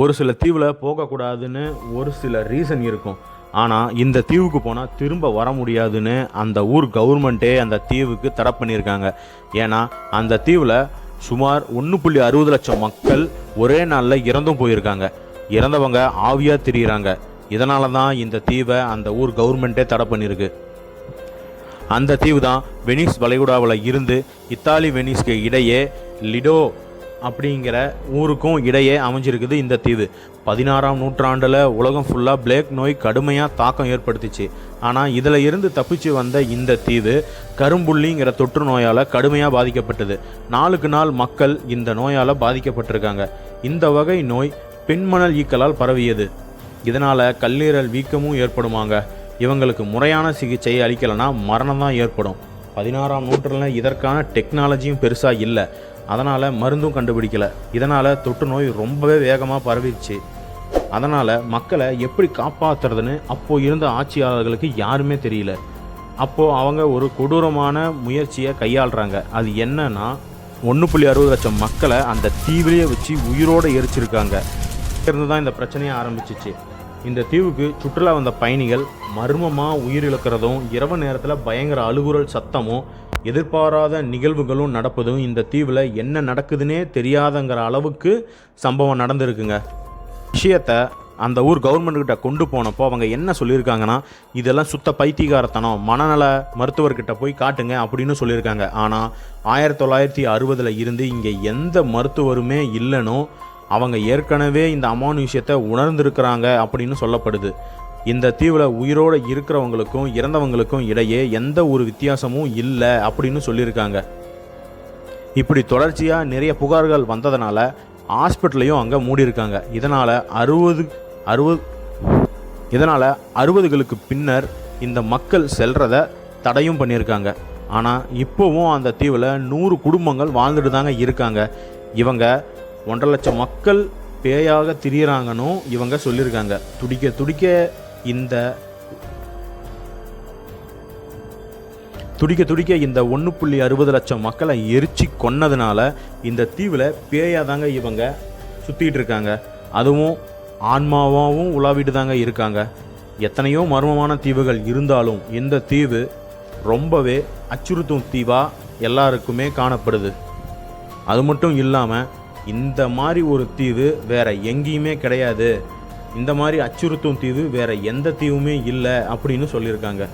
ஒரு சில தீவில் போகக்கூடாதுன்னு ஒரு சில ரீசன் இருக்கும். ஆனால் இந்த தீவுக்கு போனால் திரும்ப வர முடியாதுன்னு அந்த ஊர் கவர்மெண்ட்டே அந்த தீவுக்கு தடை பண்ணியிருக்காங்க. ஏன்னா அந்த தீவில் சுமார் ஒன்று புள்ளி அறுபது லட்சம் மக்கள் ஒரே நாளில் இறந்தும் போயிருக்காங்க. இறந்தவங்க ஆவியாக திரியிறாங்க. இதனால தான் இந்த தீவை அந்த ஊர் கவர்மெண்ட்டே தடை பண்ணியிருக்கு. அந்த தீவு தான் வெனிஸ் வளைகுடாவில் இருந்து இத்தாலி வெனிஸ்க்கு இடையே லிடோ அப்படிங்கிற ஊருக்கும் இடையே அமைஞ்சிருக்குது இந்த தீவு. பதினாறாம் நூற்றாண்டில் உலகம் ஃபுல்லாக பிளேக் நோய் கடுமையாக தாக்கம் ஏற்படுத்திச்சு. ஆனால் இதில் இருந்து தப்பிச்சு வந்த இந்த தீவு கரும்புள்ளிங்கிற தொற்று நோயால் கடுமையாக பாதிக்கப்பட்டது. நாளுக்கு நாள் மக்கள் இந்த நோயால் பாதிக்கப்பட்டிருக்காங்க. இந்த வகை நோய் பெண்மணல் ஈக்களால் பரவியது. இதனால் கல்லீரல் வீக்கமும் ஏற்படுமாங்க. இவங்களுக்கு முறையான சிகிச்சை அளிக்கலைன்னா மரணம் தான் ஏற்படும். பதினாறாம் நூற்றில் இதற்கான டெக்னாலஜியும் பெருசாக இல்லை. அதனால் மருந்தும் கண்டுபிடிக்கல. இதனால் தொற்று நோய் ரொம்பவே வேகமாக பரவிடுச்சு. அதனால் மக்களை எப்படி காப்பாற்றுறதுன்னு அப்போது இருந்த ஆட்சியாளர்களுக்கு யாருமே தெரியல. அப்போது அவங்க ஒரு கொடூரமான முயற்சியை கையாளுறாங்க. அது என்னன்னா ஒன்று புள்ளி அறுபது லட்சம் மக்களை அந்த தீவிலேயே வச்சு உயிரோடு எரிச்சிருக்காங்க. இருந்து தான் இந்த பிரச்சனையை ஆரம்பிச்சிச்சு. இந்த தீவுக்கு சுற்றுலா வந்த பயணிகள் மர்மமாக உயிரிழக்கிறதும் இரவு நேரத்தில் பயங்கர அழுகுரல் சத்தமும் எதிர்பாராத நிகழ்வுகளும் நடப்பதும் இந்த தீவில் என்ன நடக்குதுன்னே தெரியாதங்கிற அளவுக்கு சம்பவம் நடந்திருக்குங்க. விஷயத்தை அந்த ஊர் கவர்மெண்ட்கிட்ட கொண்டு போனப்போ அவங்க என்ன சொல்லியிருக்காங்கன்னா இதெல்லாம் சுத்த பைத்தியகாரத்தனம். மனநல மருத்துவர்கிட்ட போய் காட்டுங்க அப்படின்னு சொல்லியிருக்காங்க. ஆனால் ஆயிரத்தி தொள்ளாயிரத்தி அறுபதில் இருந்து இங்கே எந்த மருத்துவருமே இல்லைனோ அவங்க ஏற்கனவே இந்த அமானுஷ்யத்தை உணர்ந்திருக்கிறாங்க அப்படின்னு சொல்லப்படுது. இந்த தீவில் உயிரோடு இருக்கிறவங்களுக்கும் இறந்தவங்களுக்கும் இடையே எந்த ஒரு வித்தியாசமும் இல்லை அப்படின்னு சொல்லியிருக்காங்க. இப்படி தொடர்ச்சியாக நிறைய புகார்கள் வந்ததுனால ஹாஸ்பிட்டலையும் அங்கே மூடியிருக்காங்க. இதனால் அறுபது அறுபது இதனால் அறுபதுகளுக்கு பின்னர் இந்த மக்கள் செல்றத தடையும் பண்ணியிருக்காங்க. ஆனால் இப்போவும் அந்த தீவில் நூறு குடும்பங்கள் வாழ்ந்துட்டு தாங்க இருக்காங்க. இவங்க ஒன்றரை லட்சம் மக்கள் பேயாக திரியறாங்கன்னு இவங்க சொல்லியிருக்காங்க. துடிக்க துடிக்க இந்த துடிக்க துடிக்க இந்த ஒன்று புள்ளி அறுபது லட்சம் மக்களை எரிச்சு கொன்னதுனால இந்த தீவில் பேயாக தாங்க இவங்க சுற்றிக்கிட்டு இருக்காங்க. அதுவும் ஆன்மாவாகவும் உலாவிட்டு தாங்க இருக்காங்க. எத்தனையோ மர்மமான தீவுகள் இருந்தாலும் இந்த தீவு ரொம்பவே அச்சுறுத்தும் தீவாக எல்லாருக்குமே காணப்படுது. அது மட்டும் இல்லாமல் இந்த மாதிரி ஒரு தீவு வேறு எங்கேயுமே கிடையாது. இந்த மாதிரி அச்சுறுத்தும் தீவு வேற எந்த தீவுமே இல்லை அப்படின்னு சொல்லியிருக்காங்க.